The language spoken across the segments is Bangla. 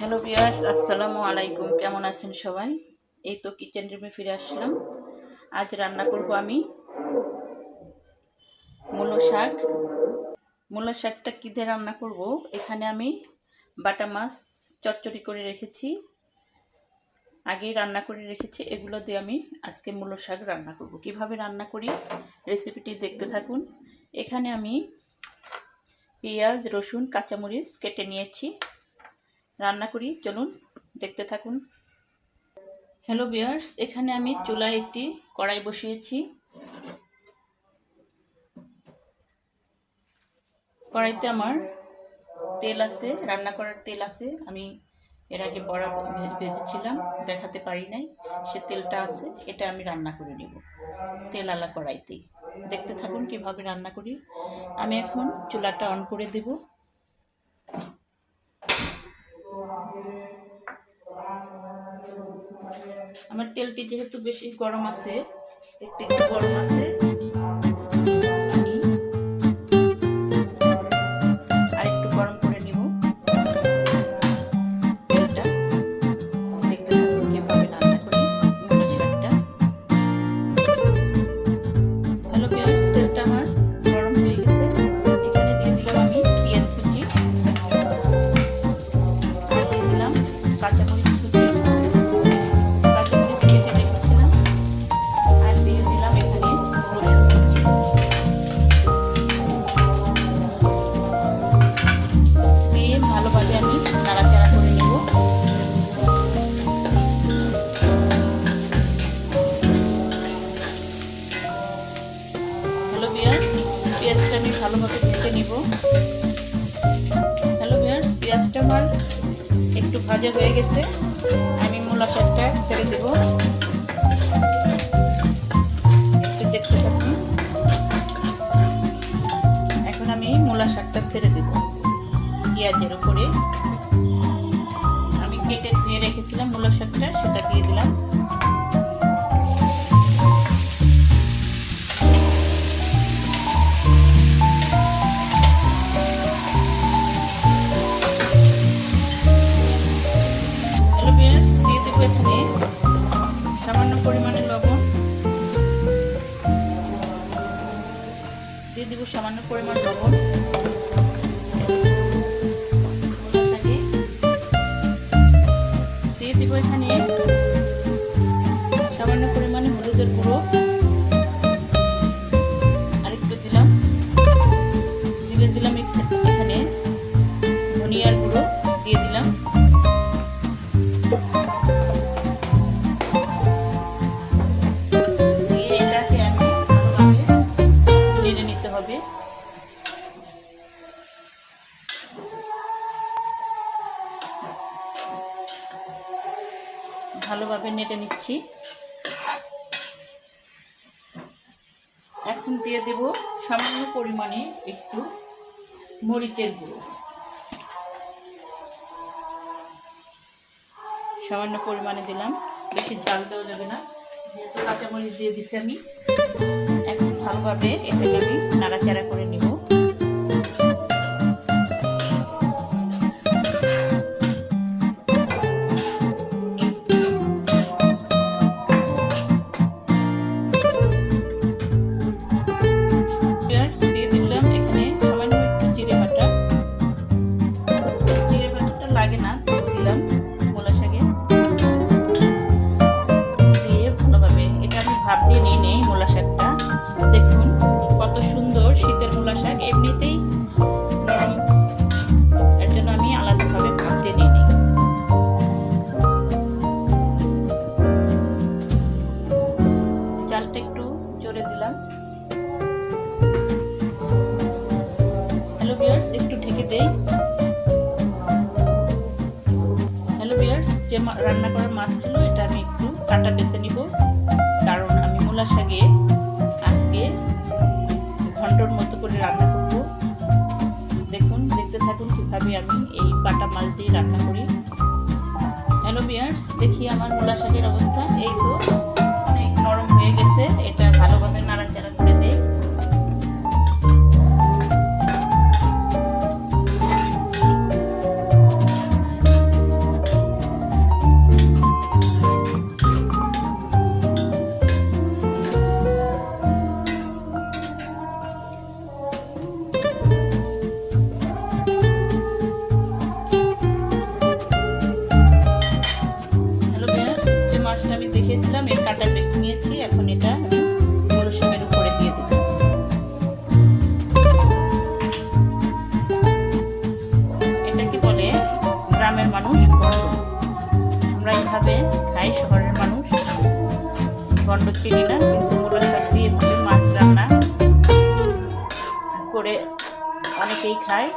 হ্যালো বিয়ার্স আসসালামু আলাইকুম। কেমন আছেন সবাই? এই তো কিচেন রুমে ফিরে আসলাম। আজ রান্না করব আমি মূলো শাক। মূলো শাকটা কী দিয়ে রান্না করব? এখানে আমি বাটা মাছ চচ্চড়ি করে রেখেছি। আগেই রান্না করে রেখেছি। এগুলো দিয়ে আমি আজকে মূলো শাক রান্না করব। কীভাবে রান্না করি রেসিপিটি দেখতে থাকুন। এখানে আমি পেঁয়াজ, রসুন, কাঁচামরিচ কেটে নিয়েছি। রান্না করি, চলুন দেখতে থাকুন। হ্যালো বিয়ার্স এখানে আমি চুলায় একটি কড়াই বসিয়েছি। কড়াইতে আমার তেল আছে, রান্না করার তেল আছে। আমি এর আগে বড়া ভেজেছিলাম, দেখাতে পারি নাই, সে তেলটা আছে, এটা আমি রান্না করে নেব। তেল আলা কড়াইতেই। দেখতে থাকুন কীভাবে রান্না করি। আমি এখন চুলাটা অন করে দেবো। আমার তেলটি যেহেতু বেশি গরম আছে একটু গরম আছে। ভাজা হয়ে গেছে। আমি মূলা শাকটা ছেড়ে দেব। দেবো সামান্য ভালোভাবে নেড়ে নিচ্ছি। এখন দিয়ে দেব সামান্য পরিমাণে একটু মরিচের গুঁড়ো। সামান্য পরিমাণে দিলাম, বেশি ঝাল দেওয়া যাবে না। যেহেতু কাঁচামরিচ দিয়ে দিছি আমি, এখন ভালোভাবে এটাকে আমি নাড়াচাড়া করে নিব। এমনিতেই এর জন্য আমি আলাদাভাবে দিয়ে নিয়ে নিই চালটা একটু জোরে দিলাম। হ্যালো বিয়ার্স একটু ঢেকে দেই। হ্যালো বিয়ার্স যে রান্না করা মাছ ছিল, এটা আমি একটু কাটা বেছে নিব। কারণ আমি মূলা শাকে আজকে ঘন্টর মতো করে রান্না থাকুন আমি এই বাটা মাছ দিয়ে রান্না করি। হ্যালো বিয়ার্স দেখি আমার মূলা শাকের অবস্থা। এই তো, অনেক নরম হয়ে গেছে। এটা ভালোভাবে নাড়াচাড়া করে অনেকেই খায়।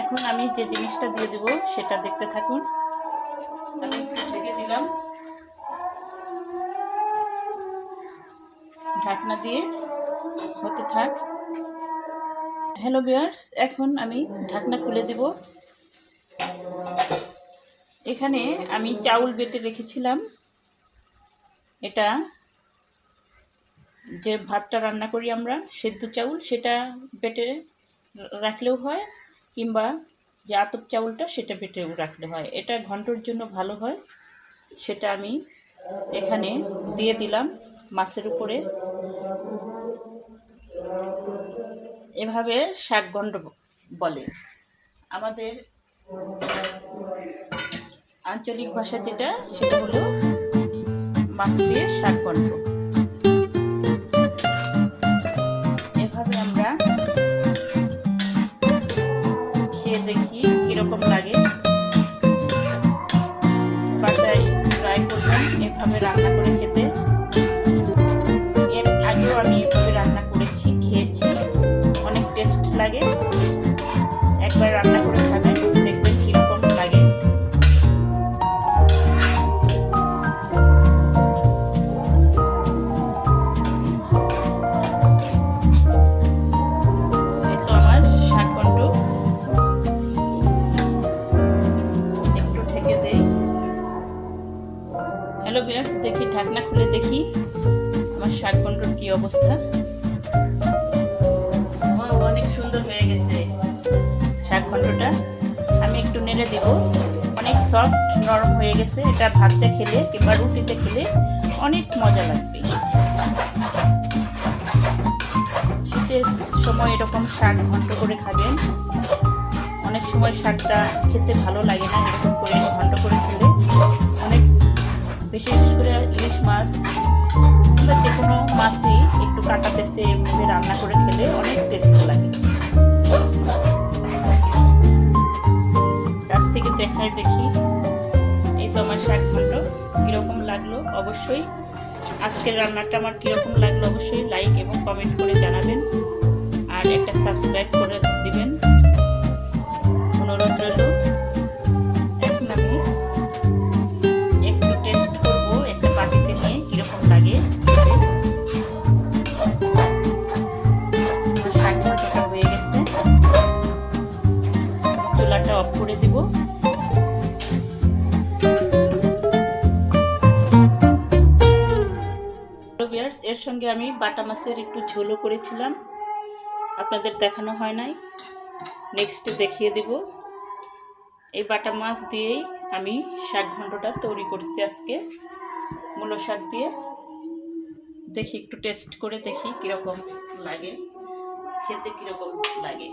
এখন আমি যে জিনিসটা দিয়ে দেবো, সেটা দেখতে থাকুন। আমি ঢেকে দিলাম। ঢাকনা দিয়ে হতে থাক। হ্যালো বিয়ার্স এখন আমি ঢাকনা খুলে দেব। এখানে আমি চাউল বেটে রেখেছিলাম। এটা যে ভাতটা রান্না করি আমরা, সেদ্ধ চাউল, সেটা বেটে রাখলেও হয়, কিংবা যে আতপ চাউলটা, সেটা বেটেও রাখলে হয়। এটা ঘন্টর জন্য ভালো হয়। সেটা আমি এখানে দিয়ে দিলাম মাছের উপরে। এভাবে শাক গন্ড বলে। আমাদের আঞ্চলিক ভাষা যেটা, সেটা হলো মাছ দিয়ে শাক করবেন এভাবে রান্না করে অবস্থা। অনেক সুন্দর হয়ে গেছে শাক ঘন্টটা আমি একটু নেড়ে দিব। অনেক সফট নরম হয়ে গেছে। এটা ভাতে খেলে কিংবা রুটিতে খেলে অনেক মজা লাগবে। শীতের সময় এরকম শাক ঘন্ট করে খাবেন। অনেক সময় শাকটা খেতে ভালো লাগে না এরকম করে ঘন্ট করে খেলে। অনেক, বিশেষ করে ইলিশ মাছ কিংবা যে কোনো কাটা পেসে এভাবে রান্না করে খেলে অনেক টেস্ট লাগে। কাছ থেকে দেখাই দেখি। এই তো আমার শাক ঘন্ট কীরকম লাগল? অবশ্যই আজকের রান্নাটা আমার কীরকম লাগল অবশ্যই লাইক এবং কমেন্ট করে জানাবেন। আর একটা সাবস্ক্রাইব করে দিবেন। ভিউয়ার্স, এর সঙ্গে আমি বাটা মাছের একটু ঝোলও করেছিলাম। আপনাদের দেখানো হয় নাই। নেক্সট দেখিয়ে দেব। এই বাটা মাছ দিয়েই আমি শাক ঘন্টটা তৈরি করছি আজকে। মূলো শাক দিয়ে। দেখি একটু টেস্ট করে দেখি কীরকম লাগে। খেতে কীরকম লাগে।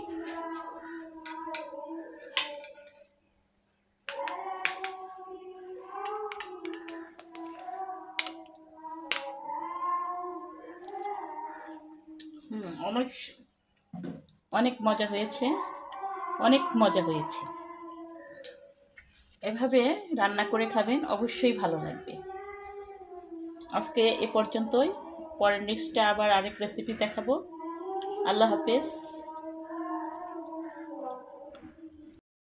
অনেক মজা হয়েছে, অনেক মজা হয়েছে। এভাবে রান্না করে খাবেন, অবশ্যই ভালো লাগবে। আজকে এ পর্যন্তই, পরের নেক্সটটা আবার আরেক রেসিপি দেখাবো। আল্লাহ হাফেজ।